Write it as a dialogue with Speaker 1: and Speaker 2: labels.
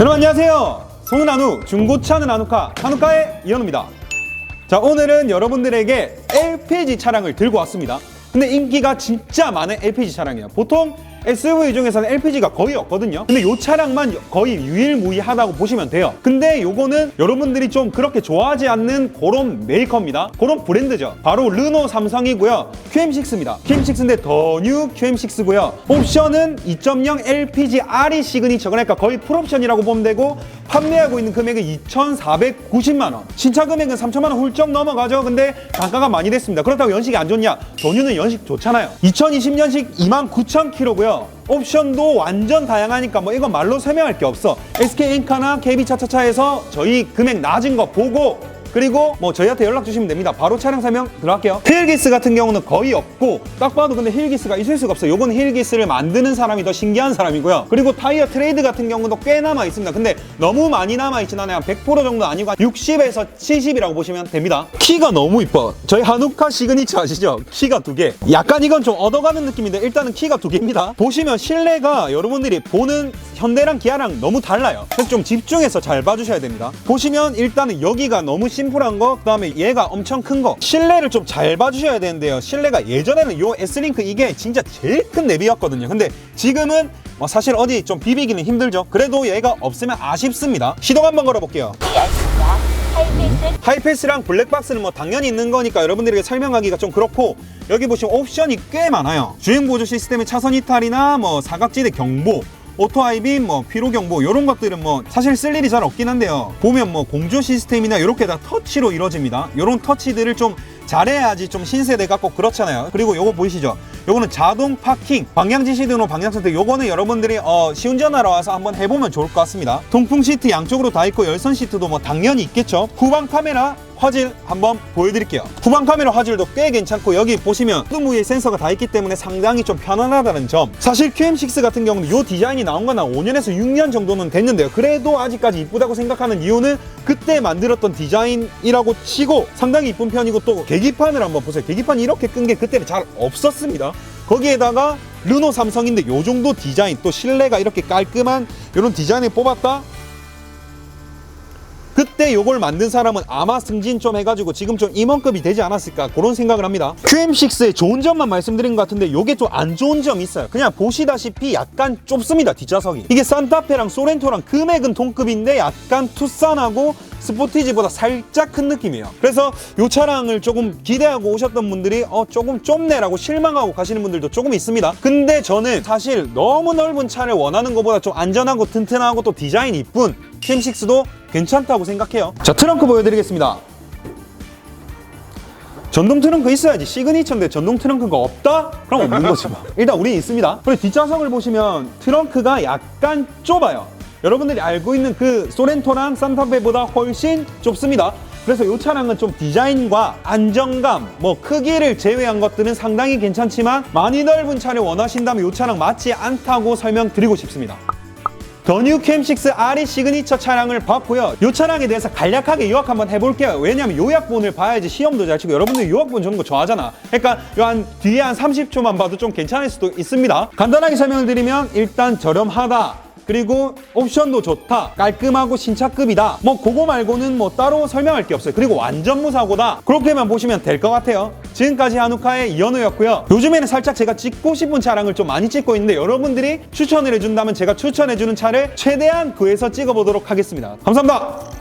Speaker 1: 여러분 안녕하세요. 송은한우 중고차는 한우카 한우카의 이현우입니다. 자 오늘은 여러분들에게 LPG 차량을 들고 왔습니다. 근데 인기가 진짜 많은 LPG 차량이에요. 보통 SUV 중에서는 LPG가 거의 없거든요. 근데 이 차량만 거의 유일무이하다고 보시면 돼요. 근데 요거는 여러분들이 좀 그렇게 좋아하지 않는 그런 메이커입니다. 그런 브랜드죠. 바로 르노 삼성이고요. QM6입니다. QM6인데 더 뉴 QM6고요. 옵션은 2.0 LPG RE 시그니처 그러니까 거의 풀옵션이라고 보면 되고 판매하고 있는 금액은 2,490만 원. 신차 금액은 3천만 원 훌쩍 넘어가죠. 근데 단가가 많이 됐습니다. 그렇다고 연식이 안 좋냐? 전유는 연식 좋잖아요. 2020년식 29,000km고요. 옵션도 완전 다양하니까 뭐 이건 말로 설명할 게 없어. SK 엔카나 KB 차차차에서 저희 금액 낮은 거 보고 그리고 뭐 저희한테 연락 주시면 됩니다. 바로 차량 설명 들어갈게요. 힐기스 같은 경우는 거의 없고 딱 봐도 근데 힐기스가 있을 수가 없어요. 요건 힐기스를 만드는 사람이 더 신기한 사람이고요. 그리고 타이어 트레이드 같은 경우도 꽤 남아 있습니다. 근데 너무 많이 남아 있진 않아요. 100% 정도 아니고 한 60에서 70이라고 보시면 됩니다. 키가 너무 이뻐. 저희 한우카 시그니처 아시죠? 키가 두 개. 약간 이건 좀 얻어가는 느낌인데 일단은 키가 두 개입니다. 보시면 실내가 여러분들이 보는 현대랑 기아랑 너무 달라요. 그래서 좀 집중해서 잘 봐주셔야 됩니다. 보시면 일단은 여기가 너무 심플한 거, 그 다음에 얘가 엄청 큰 거. 실내를 좀 잘 봐주셔야 되는데요. 실내가 예전에는 요 S링크 이게 진짜 제일 큰 내비였거든요. 근데 지금은 뭐 사실 어디 좀 비비기는 힘들죠. 그래도 얘가 없으면 아쉽습니다. 시동 한번 걸어볼게요.
Speaker 2: 하이패스
Speaker 1: 하이패스랑 블랙박스는 뭐 당연히 있는 거니까 여러분들에게 설명하기가 좀 그렇고 여기 보시면 옵션이 꽤 많아요 주행 보조 시스템의 차선 이탈이나 뭐 사각지대 경보 오토 하이빔, 뭐 피로 경보 이런 것들은 뭐 사실 쓸 일이 잘 없긴 한데요. 보면 뭐 공조 시스템이나 이렇게 다 터치로 이루어집니다. 이런 터치들을 좀 잘해야지 좀 신세대 같고 그렇잖아요. 그리고 요거 보이시죠? 요거는 자동 파킹, 방향 지시 등으로 방향 선택. 요거는 여러분들이 어, 시운전하러 와서 한번 해보면 좋을 것 같습니다. 통풍 시트 양쪽으로 다 있고 열선 시트도 뭐 당연히 있겠죠. 후방 카메라 화질 한번 보여드릴게요. 후방 카메라 화질도 꽤 괜찮고 여기 보시면 모든 센서가 다 있기 때문에 상당히 좀 편안하다는 점. 사실 QM6 같은 경우는 이 디자인이 나온 건한 5년에서 6년 정도는 됐는데요. 그래도 아직까지 이쁘다고 생각하는 이유는 그때 만들었던 디자인이라고 치고 상당히 이쁜 편이고 또 계기판을 한번 보세요. 계기판이 이렇게 끈 게 그때는 잘 없었습니다. 거기에다가 르노 삼성인데 요 정도 디자인 또 실내가 이렇게 깔끔한 이런 디자인을 뽑았다? 그때 요걸 만든 사람은 아마 승진 좀 해가지고 지금 좀 임원급이 되지 않았을까 그런 생각을 합니다. QM6의 좋은 점만 말씀드린 것 같은데 요게 좀 안 좋은 점이 있어요. 그냥 보시다시피 약간 좁습니다 뒷좌석이. 이게 산타페랑 소렌토랑 금액은 동급인데 약간 투싼하고 스포티지보다 살짝 큰 느낌이에요. 그래서 이 차량을 조금 기대하고 오셨던 분들이 어 조금 좁네라고 실망하고 가시는 분들도 조금 있습니다. 근데 저는 사실 너무 넓은 차를 원하는 것보다 좀 안전하고 튼튼하고 또 디자인 이쁜 QM6도 괜찮다고 생각해요. 자 트렁크 보여드리겠습니다. 전동 트렁크 있어야지 시그니처인데 전동 트렁크가 없다? 그럼 없는 거지 뭐. 일단 우리 있습니다. 그리고 뒷좌석을 보시면 트렁크가 약간 좁아요. 여러분들이 알고 있는 그 소렌토랑 산타페보다 훨씬 좁습니다. 그래서 이 차량은 좀 디자인과 안정감, 뭐 크기를 제외한 것들은 상당히 괜찮지만 많이 넓은 차를 원하신다면 이 차량 맞지 않다고 설명드리고 싶습니다. 더 뉴 캠6 RE 시그니처 차량을 봤고요. 이 차량에 대해서 간략하게 요약 한번 해볼게요. 왜냐면 요약본을 봐야지 시험도 잘 치고 여러분들 요약본 저는 거 좋아하잖아. 그러니까 요한 뒤에 한 30초만 봐도 좀 괜찮을 수도 있습니다. 간단하게 설명을 드리면 일단 저렴하다. 그리고 옵션도 좋다 깔끔하고 신차급이다 뭐 그거 말고는 뭐 따로 설명할 게 없어요 그리고 완전 무사고다 그렇게만 보시면 될 것 같아요 지금까지 한우카의 이현우였고요. 요즘에는 살짝 제가 찍고 싶은 차량을 좀 많이 찍고 있는데 여러분들이 추천을 해준다면 제가 추천해주는 차를 최대한 구해서 찍어보도록 하겠습니다. 감사합니다